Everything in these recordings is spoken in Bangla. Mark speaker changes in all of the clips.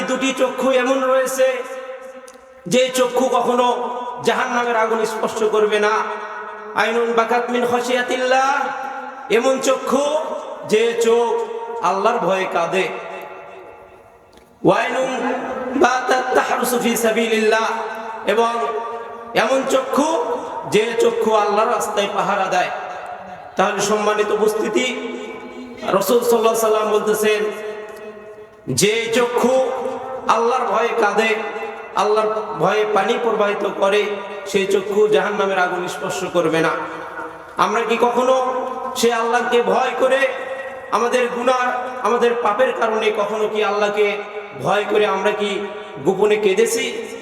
Speaker 1: দুটি চক্ষু এমন রয়েছে, যে চক্ষু কখনো জাহান্নামের আগুন স্পর্শ করবে না। আইনুন বাকাত মিন এমন চক্ষু যে চোখ আল্লাহর ভয়ে কাঁদে। এবং এমন চক্ষু যে চক্ষু আল্লাহর রাস্তায় পাহারা দেয়। তাহলে সম্মানিত উপস্থিতি, রসুল সাল্লাহ সাল্লাম বলতেছেন, যে চক্ষু আল্লাহর ভয়ে কাঁদে, আল্লাহর ভয়ে পানি প্রবাহিত করে, সেই চক্ষু জাহান নামের আগুন স্পর্শ করবে না। আমরা কি কখনো সে আল্লাহকে ভয় করে আমাদের গুনাহ, আমাদের পাপের কারণে কখনো কি আল্লাহকে ভয় করে আমরা কি গোপনে কেঁদেছি?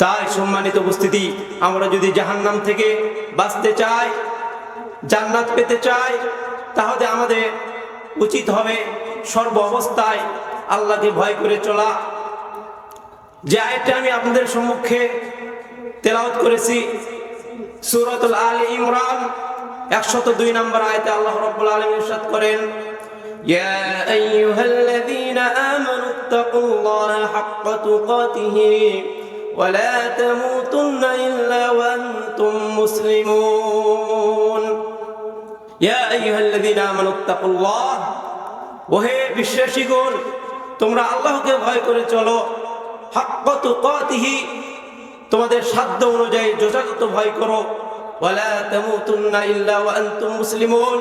Speaker 1: তাই সম্মানিত উপস্থিতি আমরা যদি জাহান্নাম থেকে বাঁচতে চাই জান্নাত পেতে চাই তাহলে আমাদের উচিত হবে সর্ব অবস্থায় আল্লাহকে ভয় করে চলা যে আয়টা আমি আপনাদের সম্মুখে তেলাওয়াত করেছি সুরতুল আল ইমরান একশত দুই নম্বর আয়তে আল্লাহ রব্বুল আলম ইরশাদ করেন يا أيها الذين آمنوا اتقوا الله حق تقاته ولا تموتن إلا وأنتم مسلمون يا أيها الذين آمنوا اتقوا الله ওহে বিশ্বাসীগণ তোমরা আল্লাহকে ভয় করে চলো হাক্ক তুকাতিহি তোমাদের সাধ্য অনুযায়ী যথাযথ ভয় করো ওয়ালা তামুতুন্না ইল্লা ওয়া আনতুম মুসলিমুন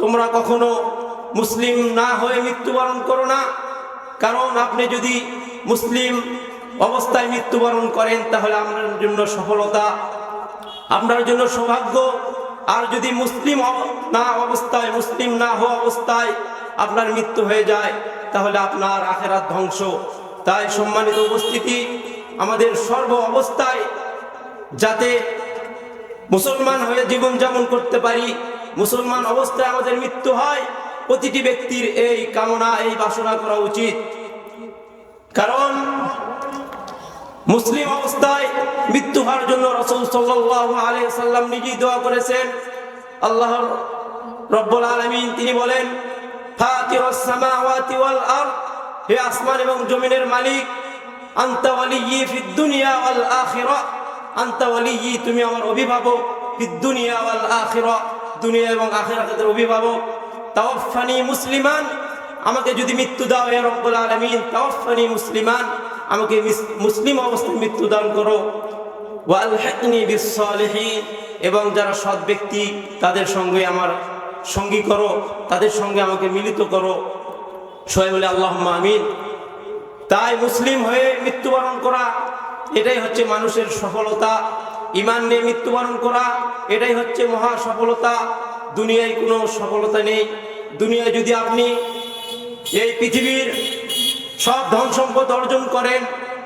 Speaker 1: তোমরা কখনো মুসলিম না হয়ে মৃত্যুবরণ করো না কারণ আপনি যদি মুসলিম অবস্থায় মৃত্যুবরণ করেন, তাহলে আপনার জন্য সফলতা আপনার জন্য সৌভাগ্য। আর যদি মুসলিম না অবস্থায়, মুসলিম না হওয়া অবস্থায় আপনার মৃত্যু হয়ে যায়, তাহলে আপনার আখেরাত ধ্বংস। তাই সম্মানিত উপস্থিতি, আমাদের সর্ব অবস্থায় যাতে মুসলমান হয়ে জীবন যাপন করতে পারি, মুসলমান অবস্থায় আমাদের মৃত্যু হয়, প্রতিটি ব্যক্তির এই কামনা, এই বাসনা করা উচিত। কারণ মুসলিম অবস্থায় মৃত্যু হওয়ার জন্য রসুল সাল্লাল্লাহু আলাইহি সাল্লাম নিজেই দোয়া করেছেন। আল্লাহর রব্বুল আলামিন তিনি বলেন হে আসমান এবং জমিনের মালিক তুমি আমার অভিভাবক দুনিয়া এবং আখিরাতের অভিভাবক তাওয়াফানি মুসলিমান, আমাকে যদি মৃত্যু দাও হে রব্বুল আলামিন তাওয়াফানি মুসলিমান। আমাকে মিস- মুসলিম অবস্থায় মৃত্যু দান করো। ওয়ালহিকনি বিসসালিহিন, এবং যারা সৎ ব্যক্তি, তাদের সঙ্গে আমার সঙ্গী করো, তাদের সঙ্গে আমাকে মিলিত করো। সবাই আল্লাহ আমিন। তাই মুসলিম হয়ে মৃত্যুবরণ করা, এটাই হচ্ছে মানুষের সফলতা। ইমান নিয়ে মৃত্যুবরণ করা, এটাই হচ্ছে মহা সফলতা। দুনিয়ায় কোনো সফলতা নেই। দুনিয়ায় যদি আপনি এই পৃথিবীর সব ধন সম্পদ অর্জন করেন।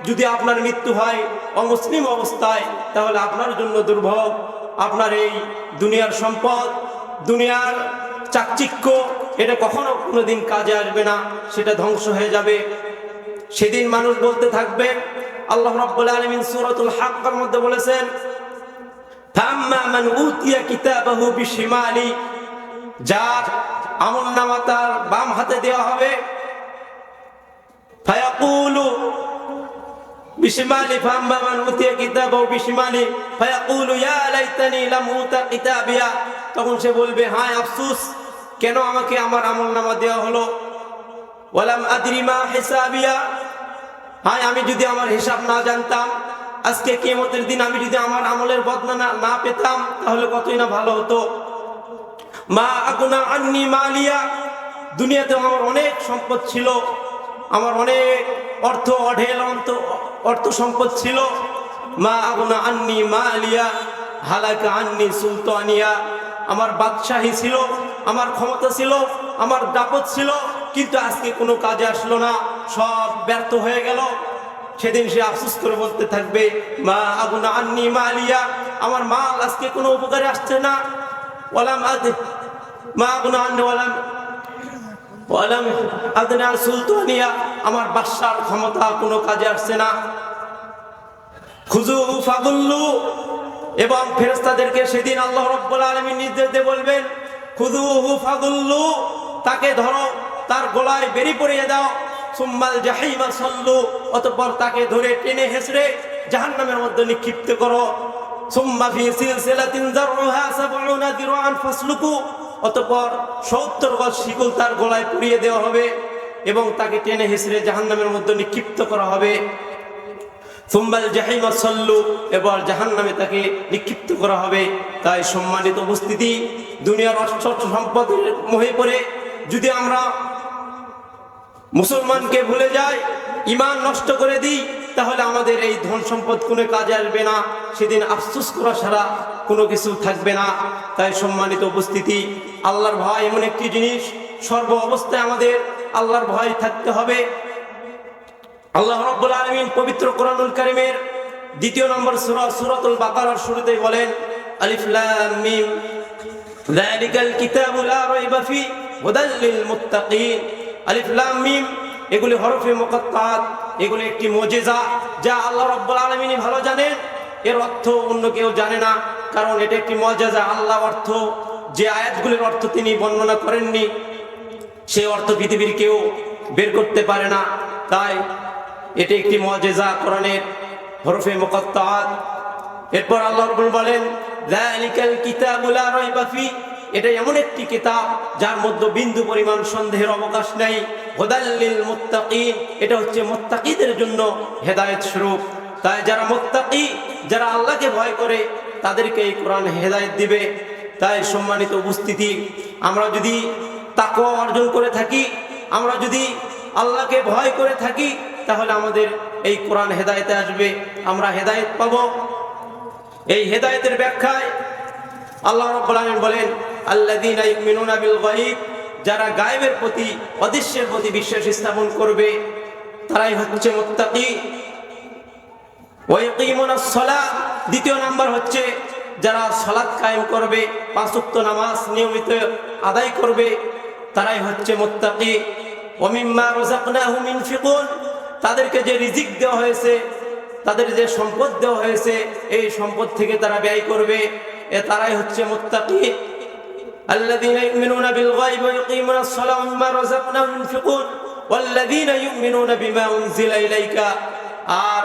Speaker 1: যদি আপনার মৃত্যু হয় অমুসলিম অবস্থায়, তাহলে আপনার জন্য দুর্ভোগ। আপনার এই দুনিয়ার সম্পদ, দুনিয়ার চাকচিক্য, এটা কখনো কোনোদিন কাজে আসবে না, সেটা ধ্বংস হয়ে যাবে। সেদিন মানুষ বলতে থাকবে, আল্লাহ রাব্বুল আলমিন সুরতুল হাক্কার মধ্যে বলেছেন যার তার বাম হাতে দেওয়া হবে। তখন সে বলবে, হায় আফসুস, কেন আমাকে আমার আমল নামা দেওয়া হলো? ওয়ালাম আদরি মা হিসাবিয়া। হায়, আমি যদি আমার হিসাব না জানতাম, আজকে কিয়ামতের দিন আমি যদি আমার আমলের বদনা না পেতাম, তাহলে কতই না ভালো হতো? মা আগুনা আন্নি মালিয়া। দুনিয়াতে আমার অনেক সম্পদ ছিল। আমার অনেক অর্থ অঢেল, অন্ত অর্থ সম্পদ ছিল। মা আগুনা আন্নি মা আলিয়া, হালাকা আন্নি সুলতানিয়া। আমার বাদশাহী ছিল, আমার ক্ষমতা ছিল, আমার দাপত ছিল, কিন্তু আজকে কোনো কাজে আসলো না, সব ব্যর্থ হয়ে গেল। সেদিন সে আফসোস করে বলতে থাকবে, মা আগুনা আন্নি মা আলিয়া, আমার মাল আজকে কোনো উপকারে আসছে না। ওয়ালাম আদ, মা আগুনা আন্নি, ওয়ালাম ওয়ালাম আদনার সুলতানিয়া, আমার বাদশার ক্ষমতা কোনো কাজে আসছে না। খুজু ফাগুল্লু এবং ফেরেস্তাদেরকে সেদিন আল্লাহ রব্বুল আলমী নির্দেশ দিয়ে বলবেন খুদুহু ফাগুল্লু, তাকে ধরো, তার গলায় বেরি পরিয়ে দাও। সুম্মাল জাহিমা সল্লু, অতঃপর তাকে ধরে টেনে হেসড়ে জাহান্নামের মধ্যে নিক্ষিপ্ত করো। সুম্মা ফি সিলসিলাতিন যারউহা সাবউনা দিরআন ফাসলুকু অতঃপর 70 গজ শিকল তার গলায় পুড়িয়ে দেওয়া হবে এবং তাকে টেনে হেসড়ে জাহান্নামের মধ্যে নিক্ষিপ্ত করা হবে। সুম্বাল জাহিমা সল্লু, এবার জাহান্নামে তাকে নিক্ষিপ্ত করা হবে। তাই সম্মানিত উপস্থিতি, দুনিয়ার অষ্ট সম্পদের মোহে পড়ে যদি আমরা মুসলমানকে ভুলে যাই ইমান নষ্ট করে দিই, তাহলে আমাদের এই ধন সম্পদ কোনো কাজে আসবে না। সেদিন আফসোস করা ছাড়া কোনো কিছু থাকবে না। তাই সম্মানিত উপস্থিতি আল্লাহর ভয় এমন একটি জিনিস, সর্ব অবস্থায় আমাদের আল্লাহর ভয় থাকতে হবে। আল্লাহ রাব্বুল আলমিন পবিত্র কোরআনুল কারীমের দ্বিতীয় নম্বর সূরা, সূরাতুল বাকারার শুরুতেই বলেন, আলিফ লাম মিম, যালিকাল কিতাবু লা রাইবা ফি মুত্তাকিন। আলিফ লাম মিম, এগুলি হরফে এগুলি একটি মুজিজা, যা আল্লাহ রাব্বুল আলামিন ভালো জানেন। এর অর্থ অন্য কেউ জানে না, কারণ এটা একটি মজাজা। আল্লাহ অর্থ যে আয়াতগুলির অর্থ তিনি বর্ণনা করেননি সেই অর্থ পৃথিবীর কেউ বের করতে পারে না। তাই এটি একটি মজেজা কোরআনের হরফে মুকাত্তাত। এরপর আল্লাহ রাব্বুল বলেন এটা এমন একটি কিতাব যার মধ্যে বিন্দু পরিমাণ সন্দেহের অবকাশ নেই। হুদাল্লিল মুত্তাকিন, এটা হচ্ছে মুত্তাকিদের জন্য হেদায়েত স্বরূপ। তাই যারা মুত্তাকি, যারা আল্লাহকে ভয় করে, তাদেরকে এই কোরআন হেদায়েত দিবে। তাই সম্মানিত উপস্থিতি, আমরা যদি তাকওয়া অর্জন করে থাকি, আমরা যদি আল্লাহকে ভয় করে থাকি, তাহলে আমাদের এই কোরআন হেদায়েতে আসবে। আমরা হেদায়েত পাবো। এই হেদায়েতের ব্যাখ্যায় আল্লাহ রাব্বুল বলেন, আল্লাযীনা ইউমিনুনা বিল গায়ব যারা গায়েবের প্রতি, অদৃশ্যের প্রতি বিশ্বাস স্থাপন করবে, তারাই হচ্ছে মুত্তাকি। ওয়া ইয়াকিমুনাস সালাহ দ্বিতীয় নাম্বার হচ্ছে যারা সলাৎ কায়েম করবে পাঁচক্ত নামাজ নিয়মিত আদায় করবে, তারাই হচ্ছে মোত্তাকি। অমিম্মা রোজাকনা হুমিন ফিকুন তাদেরকে যে রিজিক দেওয়া হয়েছে, তাদের যে সম্পদ দেওয়া হয়েছে, এই সম্পদ থেকে তারা ব্যয় করবে, এ তারাই হচ্ছে মোত্তাকি। الذين يؤمنون بالغيب ويقيمون الصلاة ومما رزقناهم ينفقون والذين يؤمنون بما أنزل إليك আর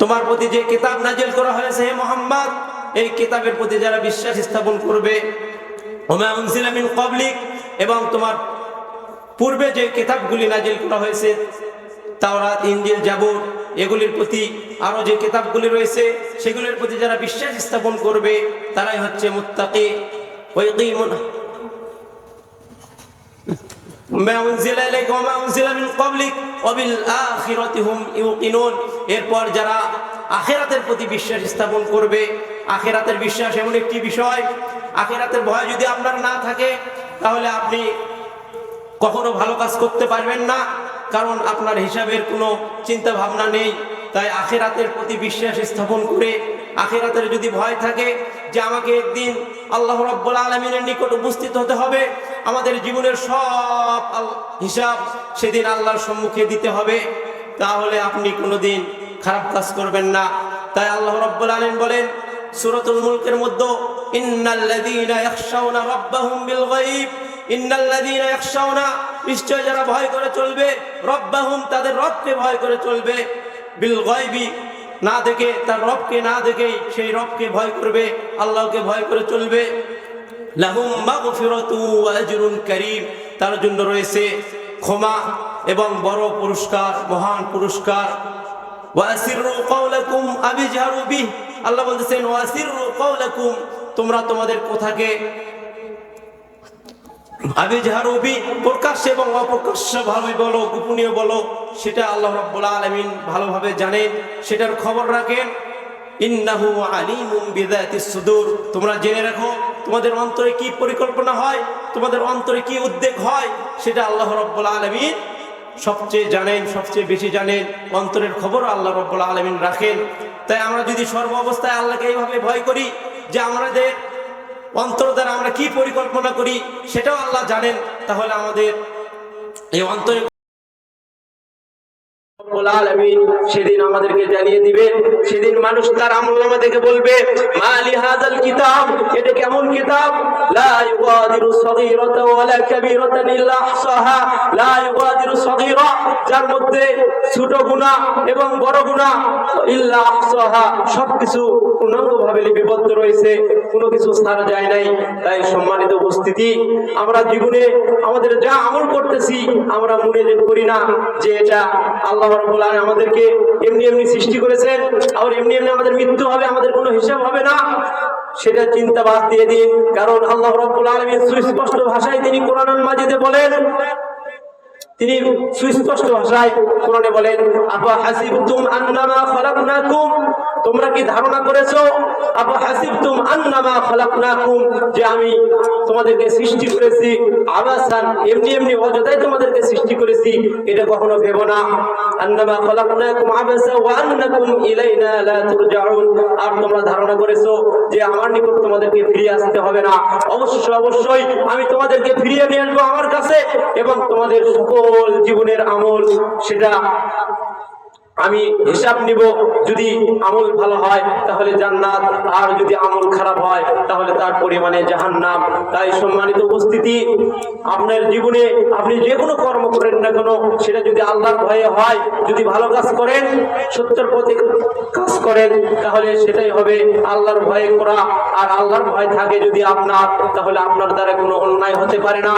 Speaker 1: তোমার প্রতি যে কিতাব নাজিল করা হয়েছে, হে মোহাম্মদ, এই কিতাবের প্রতি যারা বিশ্বাস স্থাপন করবে, ওমা উনজিলা মিন ক্বাবলিক, এবং তোমার পূর্বে যে কিতাবগুলি নাজিল করা হয়েছে, তাওরাত, ইনজিল, জাবুর, এগুলির প্রতি আরও যে কিতাবগুলি রয়েছে, সেগুলির প্রতি যারা বিশ্বাস স্থাপন করবে, তারাই হচ্ছে মুত্তাকি ওয়াইকিমুন এরপর যারা আখেরাতের প্রতি বিশ্বাস স্থাপন করবে, আখেরাতের বিশ্বাস এমন একটি বিষয়, আখেরাতের ভয় যদি আপনার না থাকে, তাহলে আপনি কখনো ভালো কাজ করতে পারবেন না, কারণ আপনার হিসাবের কোনো চিন্তা ভাবনা নেই। তাই আখেরাতের প্রতি বিশ্বাস স্থাপন করে আখেরাতের যদি ভয় থাকে যে আমাকে একদিন আল্লাহ রব্বুল আলমিনের নিকট উপস্থিত হতে হবে, আমাদের জীবনের সব হিসাব সেদিন আল্লাহর সম্মুখে দিতে হবে, তাহলে আপনি কোনোদিন খারাপ কাজ করবেন না। তাই আল্লাহ রব্বুল আলম বলেন, সূরাতুল মুলকের মধ্যে বিল নিশ্চয় যারা ভয় করে চলবে, রব্বাহুম তাদের রবকে ভয় করে চলবে। বিল গায়বি, না দেখে, তার রবকে না দেখেই সেই রবকে ভয় করবে, আল্লাহকে ভয় করে চলবে। লাহুম তার জন্য রয়েছে ক্ষমা এবং বড় পুরস্কার, মহান পুরস্কার। ওয়াসিরু কওলাকুম আবিজহারু বিহ। আল্লাহ বলতেছেন ওয়াসিরু কওলাকুম, তোমরা তোমাদের কথাকে আবিজহারু বি প্রকাশ্যে এবং অপ্রকাশ্য ভাবে বলো, গোপনীয় বলো, সেটা আল্লাহ রাব্বুল আলামিন ভালোভাবে জানেন, সেটার খবর রাখেন। ইন্নাহু আলিমুম বিযাতিস সুদূর। তোমরা জেনে রাখো, তোমাদের অন্তরে কি পরিকল্পনা হয়, তোমাদের অন্তরে কি উদ্বেগ হয়, সেটা আল্লাহ রাব্বুল আলামিন সবচেয়ে জানেন, সবচেয়ে বেশি জানেন, অন্তরের খবর আল্লাহ রব্বুল আলমিন রাখেন। তাই আমরা যদি সর্ব অবস্থায় আল্লাহকে এইভাবে ভয় করি, যে আমাদের অন্তর দ্বারা আমরা কি পরিকল্পনা করি সেটাও আল্লাহ জানেন। তাহলে আমাদের এই অন্তরে রব্বুল আলামিন সেদিন আমাদেরকে জানিয়ে দিবেন, সেদিন মানুষ তার বলবে কিতাব? এটা কেমন কিতাব? যার মধ্যে ছোট এবং বড় লিপিবদ্ধ রয়েছে, কোনো কিছু ছাড়া যায় নাই। তাই সম্মানিত উপস্থিতি, আমরা জীবনে আমাদের যা আমল করতেছি, আমরা মনে করি না যে এটা আল্লাহ আমাদেরকে এমনি এমনি সৃষ্টি করেছেন। আর এমনি এমনি আমাদের মৃত্যু হবে, আমাদের কোনো হিসাব হবে না। সেটা চিন্তা বাদ দিয়ে দিন, কারণ আল্লাহ রব্বুল সুস্পষ্ট ভাষায় তিনি কোরআন মাজিদে বলেন। তিনি সুস্পষ্ট ভাষায় কোরআনে বলেন আপা হাসিবতুম আন্নামা তোমরা কি ধারণা করেছ? আবা হাসিবতুম আন্নামা খালাকনাকুম, যে আমি তোমাদেরকে সৃষ্টি করেছি আবাসান, এমনি এমনি অযথাই তোমাদেরকে সৃষ্টি করেছি, এটা কখনো ভেবো না। আন্নামা খালাকনাকুম আর তোমরা ধারণা করেছ যে আমার নিকট তোমাদেরকে ফিরে আসতে হবে না। অবশ্যই অবশ্যই, আমি তোমাদেরকে ফিরিয়ে নিয়ে আসব আমার কাছে এবং তোমাদের সকল জীবনের আমল, সেটা আমি হিসাব নিব, যদি আমল ভালো হয়, তাহলে জান্নাত। আর যদি আমল খারাপ হয়, তাহলে তার পরিমাণে জাহান্নাম। তাই সম্মানিত উপস্থিতি, আপনার জীবনে আপনি যে কোনো কর্ম করেন না কেন, সেটা যদি আল্লাহর ভয়ে হয়, যদি ভালো কাজ করেন, সত্যের পথে কাজ করেন, তাহলে সেটাই হবে আল্লাহর ভয়ে করা। আর আল্লাহর ভয় থাকে যদি আপনার, তাহলে আপনার দ্বারা কোনো অন্যায় হতে পারে না।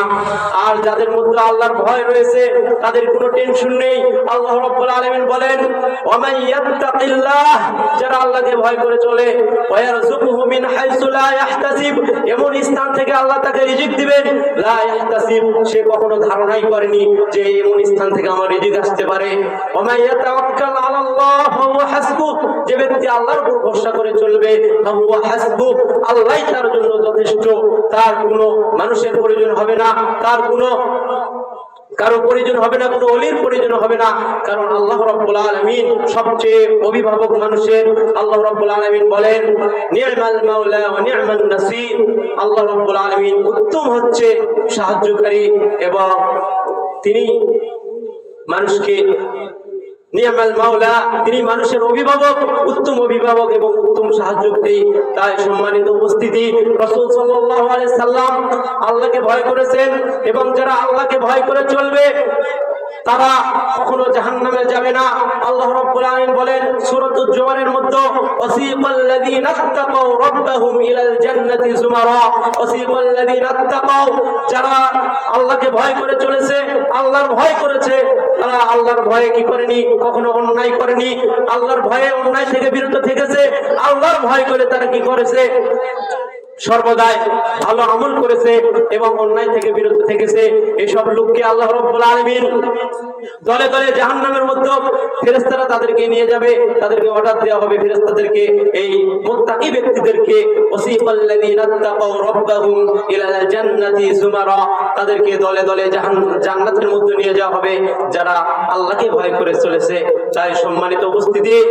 Speaker 1: আর যাদের মধ্যে আল্লাহর ভয় রয়েছে, তাদের কোনো টেনশন নেই। আল্লাহ রাব্বুল আলামিন বলেন মিন এমন স্থান থেকে আমার রিজিক আসতে পারে। ওয়ামান ইয়াতাওয়াক্কাল আলাল্লাহ হাসবুহ, যে ব্যক্তি আল্লাহর করে চলবে আল্লাহই তার জন্য যথেষ্ট। তার কোনো মানুষের প্রয়োজন হবে না, তার কোনো কারও প্রয়োজন হবে না, কোনো অলির প্রয়োজন হবে না। কারণ আল্লাহ রব্বুল আলমিন সবচেয়ে অভিভাবক মানুষের আল্লাহ রব্বুল আলমিন বলেন আল্লাহ রব্বুল আলমিন উত্তম হচ্ছে সাহায্যকারী এবং তিনি মানুষকে তিনি মানুষের অভিভাবক, উত্তম অভিভাবক এবং উত্তম সাহায্যকারী তাই সম্মানিত উপস্থিতি, রাসূল আলাইহি সাল্লাম আল্লাহকে ভয় করেছেন এবং যারা আল্লাহকে ভয় করে চলবে, তারা কখনো জাহান্নামে যাবে না। আল্লাহ বলেন সূরাতুল জুমারের মধ্যে, ওয়াসিকাল্লাযীনা তাকাউ রাব্বাহুম ইলাল জান্নাতি যুমারা। যারা আল্লাহকে ভয় করে চলেছে, আল্লাহর ভয় করেছে, তারা আল্লাহর ভয়ে কি করেনি? কখনো অন্যায় করেনি। আল্লাহর ভয়ে অন্যায় থেকে বিরত থেকেছে। আল্লাহর ভয় করে তারা কি করেছে? সর্বদাই ভালো আমল করেছে এবং অন্যায় থেকে বিরত থেকেছে। এইসব লোককে আল্লাহ রব্বুল আলামিন দলে দলে জাহান্নামের মধ্যে ফেরেশতারা তাদেরকে নিয়ে যাবে। তাদেরকে অর্ডার দেওয়া হবে ফেরেশতাদেরকে। এই মুত্তাকি ব্যক্তিদেরকে তাদেরকে দলে দলে জাহান- জান্নাতের মধ্যে নিয়ে যাওয়া হবে। যারা আল্লাহকে ভয় করে চলেছে, তাই সম্মানিত উপস্থিতি।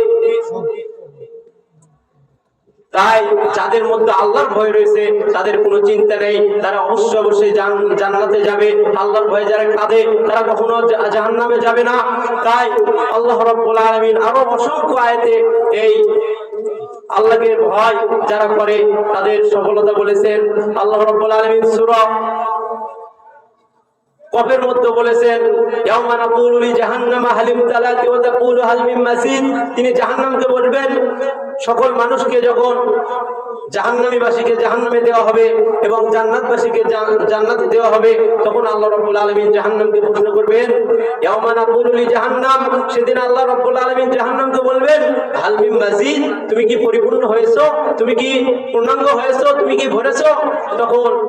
Speaker 1: তাই যাদের মধ্যে আল্লাহর ভয় রয়েছে, তাদের কোনো চিন্তা নেই। তারা অবশ্য অবশ্যই জান- জান্নাতে যাবে। আল্লাহর ভয়ে যারা কাঁদে, তারা কখনো জাহান নামে যাবে না। তাই আল্লাহ রব্বুল আলমিন আরও অসংখ্য আয়তে এই আল্লাহকে ভয় যারা করে, তাদের সফলতা বলেছেন। আল্লাহ রব্বুল আলমিন সূরা কফের মধ্যে বলেছেন তিনি জাহান্নামকে বলবেন, সকল মানুষকে যখন জাহান্নামীবাসীকে জাহান্নামে দেওয়া হবে এবং জান্নাতবাসীকে জান- জান্নাতে দেওয়া হবে, তখন আল্লাহ রাব্বুল আলামিন জাহান্নামকে প্রশ্ন করবেন, ইয়াউমা নাকুলু লি জাহান্নাম সেদিন আল্লাহ রাব্বুল আলামিন জাহান্নামকে বলবেন, হাল মিন মাসিদ? তুমি কি পরিপূর্ণ হয়েছো? তুমি কি পূর্ণাঙ্গ হয়েছো? তুমি কি ভরেছো? তখন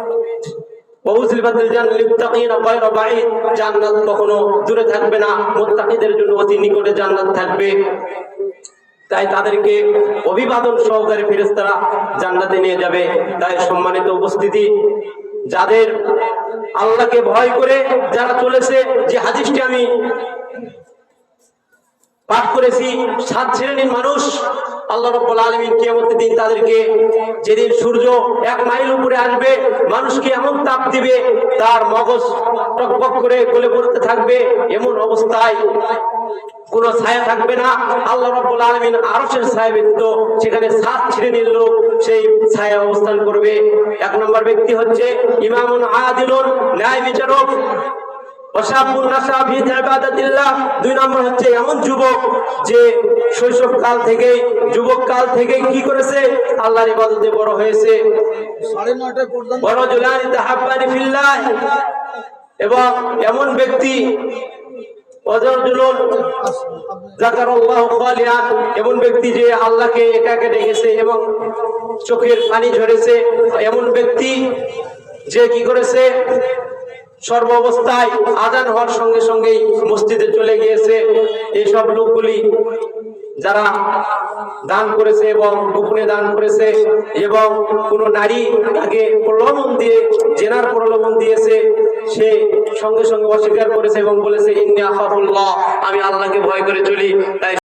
Speaker 1: জান্নাত কখনো দূরে থাকবে না। মুত্তাকিদের জন্য অতি নিকটে জান্নাত থাকবে। তাই তাদেরকে অভিবাদন সহকারে ফেরেস্তারা জান্নাতে নিয়ে যাবে। তাই সম্মানিত উপস্থিতি, যাদের আল্লাহকে ভয় করে যারা চলেছে, যে হাদিসটি আমি পাঠ করেছি, সাত শ্রেণির মানুষ আল্লাহ রব্বুল আলমিন কিয়ামতের দিন তাদেরকে যেদিন সূর্য এক মাইল উপরে আসবে, মানুষকে এমন তাপ দিবে, তার মগজ টকবক করে গলে পড়তে থাকবে, এমন অবস্থায় কোন ছায়া থাকবে না। আল্লাহ রব্বুল আলমিন আরশের ছায়া ব্যতীত সেখানে সাত শ্রেণির লোক সেই ছায়া অবস্থান করবে। এক নম্বর ব্যক্তি হচ্ছে ইমামুন আদিলুন, ন্যায় বিচারক। দুই নম্বর হচ্ছে এমন যুবক যে শৈশব কাল থেকে যুবক কাল থেকে কি করেছে? আল্লাহর ইবাদতে বড় হয়েছে। বড় জুলানি তাহাব্বানি ফিল্লাহ। এবং এমন ব্যক্তি এমন ব্যক্তি যে আল্লাহকে একা একা ডেকেছে এবং চোখের পানি ঝরেছে। এমন ব্যক্তি যে কি করেছে? সর্ব অবস্থায় আজান হওয়ার সঙ্গে সঙ্গেই মসজিদে চলে গিয়েছে। এইসব লোকগুলি যারা দান করেছে এবং গোপনে দান করেছে এবং কোনো নারী তাকে প্রলোভন দিয়ে, জেনার প্রলোভন দিয়েছে, সে সঙ্গে সঙ্গে অস্বীকার করেছে এবং বলেছে, ইন্নি আখাফুল্লাহ। আমি আল্লাহকে ভয় করে চলি, তাই